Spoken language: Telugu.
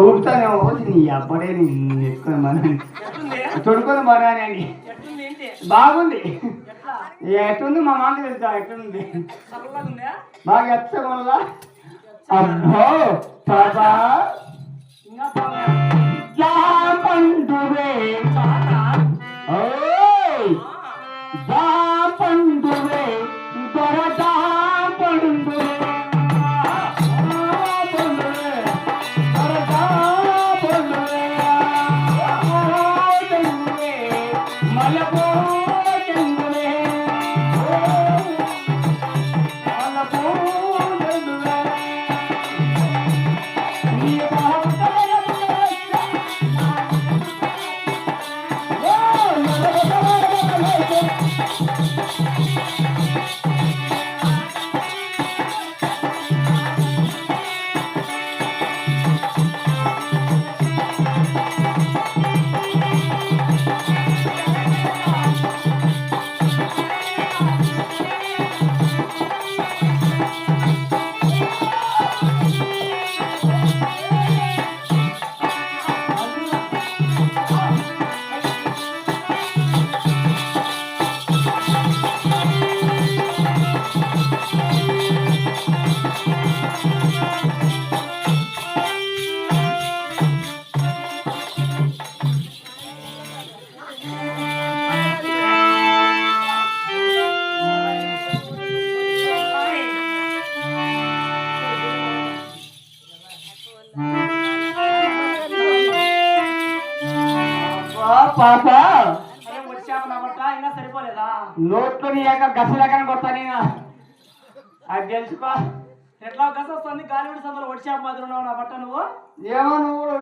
ఊపుతానే వచ్చి నీ అబ్బడే నీ ఎత్తుకొని మన ఎట్లుంది? తొడుకొని మరాని అని బాగుంది. ఎట్లా? ఎట్లుంది మా మాట తెలుసా? ఎట్లుంది? బాగా ఎత్తగొల్ల అబ్బో పాపా Olha a! పాప. అరే వచ్చాము నా బట్ట ఇంకా సరిపోలేదా? నోట్లో నీ యొక్క గసలకని కొడతా నేను. అది తెలుసుకో. ఎట్లా గస వస్తుంది? గాలివిడి సందులో వచ్చాము మాదిరి ఉన్నావు నా బట్ట నువ్వు? ఏమో నువ్వు